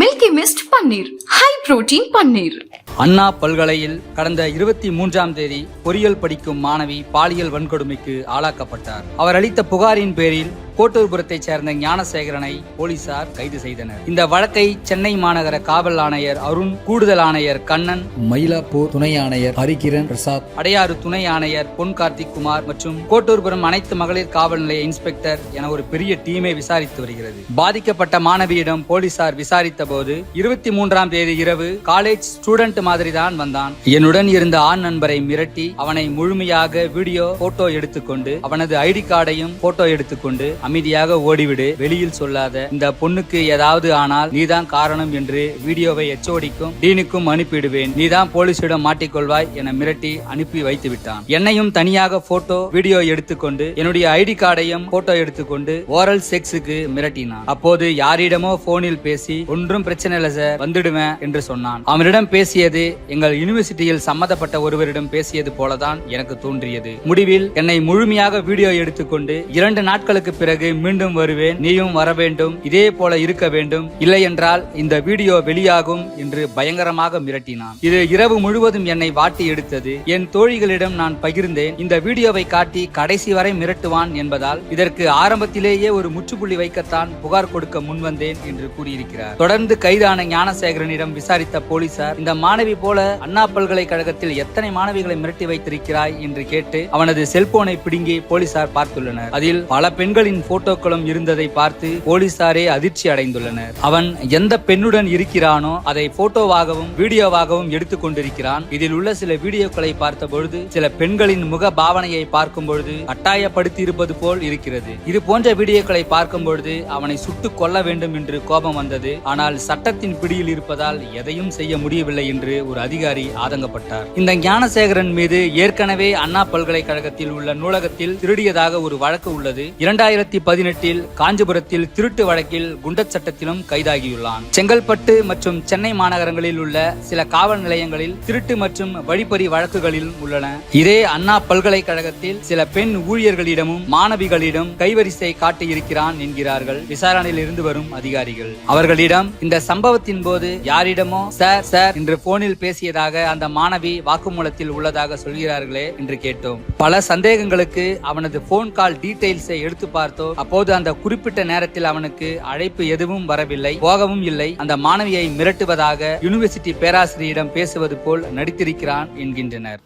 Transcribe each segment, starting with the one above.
Milky Mist paneer high protein paneer Anna பல்கலையில் கடந்த இருபத்தி மூன்றாம் தேதி பொறியியல் படிக்கும் மாணவி பாலியல் வன்கொடுமைக்கு ஆளாக்கப்பட்டார். அவர் அளித்த புகாரின் பேரில் கோட்டூர்புரத்தைச் சேர்ந்த ஞானசேகரனை போலீசார் கைது செய்தனர். இந்த வழக்கை சென்னை மாநகர காவல் ஆணையர் அருண் கூடுதல் ஆணையர் கண்ணன் மயிலாப்பூர் துணை ஆணையர் ஹரிகிரண் பிரசாத் அடையாறு துணை ஆணையர் பொன் கார்த்திக் குமார் மற்றும் கோட்டூர்புரம் அனைத்து மகளிர் காவல் நிலைய இன்ஸ்பெக்டர் என ஒரு பெரிய டீமை விசாரித்து வருகிறது. பாதிக்கப்பட்ட மாணவியிடம் போலீசார் விசாரித்த போது இருபத்தி மூன்றாம் தேதி இரவு காலேஜ் ஸ்டூடெண்ட் மாதிரி தான் வந்தான். என்னுடன் இருந்த ஆண் நண்பரை மிரட்டி அவனை முழுமையாக வீடியோ போட்டோ எடுத்துக்கொண்டு அவனது ஐடி கார்டையும் போட்டோ எடுத்துக்கொண்டு அமைதியாக ஓடிவிடு. வெளியில் சொல்லாத இந்த பொண்ணுக்கு ஏதாவது ஆனால் நீதான் காரணம் என்று வீடியோவை எச்சோடிக்கும் டீனுக்கும் அனுப்பிடுவேன் நீதான் போலீசிடம் மாட்டிக்கொள்வாய் என மிரட்டி அனுப்பி வைத்து விட்டான் என்னையும் தனியாக போட்டோ வீடியோ எடுத்துக்கொண்டு என்னுடைய ஐடி கார்டையும் போட்டோ எடுத்துக்கொண்டு ஓரல் செக்ஸுக்கு மிரட்டினான். அப்போது யாரிடமோ போனில் பேசி ஒன்றும் பிரச்சனை இல்ல சார் வந்துடுவேன் என்று சொன்னான். அவனிடம் பேசியது எங்கள் யூனிவர்சிட்டியில் சம்மந்தப்பட்ட ஒருவரிடம் பேசியது போலதான் எனக்கு தோன்றியது. முடிவில் என்னை முழுமையாக வீடியோ எடுத்துக்கொண்டு இரண்டு நாட்களுக்கு பிறகு பிறகு மீண்டும் வருவேன். நீயும் வர வேண்டும் இதே போல இருக்க வேண்டும். இல்லை என்றால் இந்த வீடியோ வெளியாகும் என்று பயங்கரமாக மிரட்டினான். இது இரவு முழுவதும் என்னை வாட்டி எடுத்தது. என் தோழிகளிடம் நான் பகிர்ந்தேன். இந்த வீடியோவை காட்டி கடைசி வரை மிரட்டுவான் என்பதால் இதற்கு ஆரம்பத்திலேயே ஒரு முற்றுப்புள்ளி வைக்கத்தான் புகார் கொடுக்க முன்வந்தேன் என்று கூறியிருக்கிறார். தொடர்ந்து கைதான ஞானசேகரனிடம் விசாரித்த போலீசார் இந்த மாணவி போல அண்ணா பல்கலைக்கழகத்தில் எத்தனை மாணவிகளை மிரட்டி வைத்திருக்கிறாய்? என்று கேட்டு அவனது செல்போனை பிடுங்கி போலீசார் பார்த்துள்ளனர். அதில் பல பெண்களின் போட்டோக்களும் இருந்ததை பார்த்து போலீசாரே அதிர்ச்சி அடைந்துள்ளனர். அவன் எந்த பெண்ணுடன் இருக்கிறானோ அதை போட்டோவாகவும் வீடியோவாகவும் எடுத்துக் கொண்டிருக்கிறான். இதில் உள்ள சில வீடியோக்களை பார்த்த பொழுது சில பெண்களின் முக பாவனையை பார்க்கும் பொழுது கட்டாயப்படுத்தி இருப்பது போல் இருக்கிறது. இது போன்ற வீடியோக்களை பார்க்கும் பொழுது அவனை சுட்டுக் கொல்ல வேண்டும் என்று கோபம் வந்தது. ஆனால் சட்டத்தின் பிடியில் இருப்பதால் எதையும் செய்ய முடியவில்லை என்று ஒரு அதிகாரி ஆதங்கப்பட்டார். இந்த ஞானசேகரன் மீது ஏற்கனவே அண்ணா பல்கலைக்கழகத்தில் உள்ள நூலகத்தில் திருடியதாக ஒரு வழக்கு உள்ளது. இரண்டாயிரத்தி பதினெட்டில் காஞ்சிபுரத்தில் திருட்டு வழக்கில் குண்டர் சட்டத்திலும் கைதாகியுள்ளான். செங்கல்பட்டு மற்றும் சென்னை மாநகரங்களில் உள்ள சில காவல் நிலையங்களில் திருட்டு மற்றும் வழிப்பறி வழக்குகளிலும் உள்ளன. இதே அண்ணா பல்கலைக்கழகத்தில் சில பெண் ஊழியர்களிடமும் மாணவிகளிடம் கைவரிசை காட்டியிருக்கிறான் என்கிறார்கள் விசாரணையில் இருந்து வரும் அதிகாரிகள். அவர்களிடம் இந்த சம்பவத்தின் போது யாரிடமோ சார் சார் என்று போனில் பேசியதாக அந்த மாணவி வாக்குமூலத்தில் உள்ளதாக சொல்கிறார்களே என்று கேட்டோம். பல சந்தேகங்களுக்கு அவனது போன் கால் டீடைல்ஸை எடுத்து பார்த்தோம். அப்போது அந்த குறிப்பிட்ட நேரத்தில் அவனுக்கு அழைப்பு எதுவும் வரவில்லை போகவும் இல்லை. அந்த மாணவியை மிரட்டுவதாக யூனிவர்சிட்டி பேராசிரியரிடம் பேசுவது போல் நடித்திருக்கிறான் என்கின்றனர்.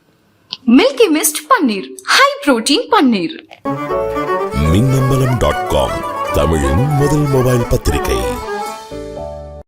Milky Mist paneer high protein paneer Minnambalam dot com தமிழின் முதல் மொபைல் பத்திரிகை.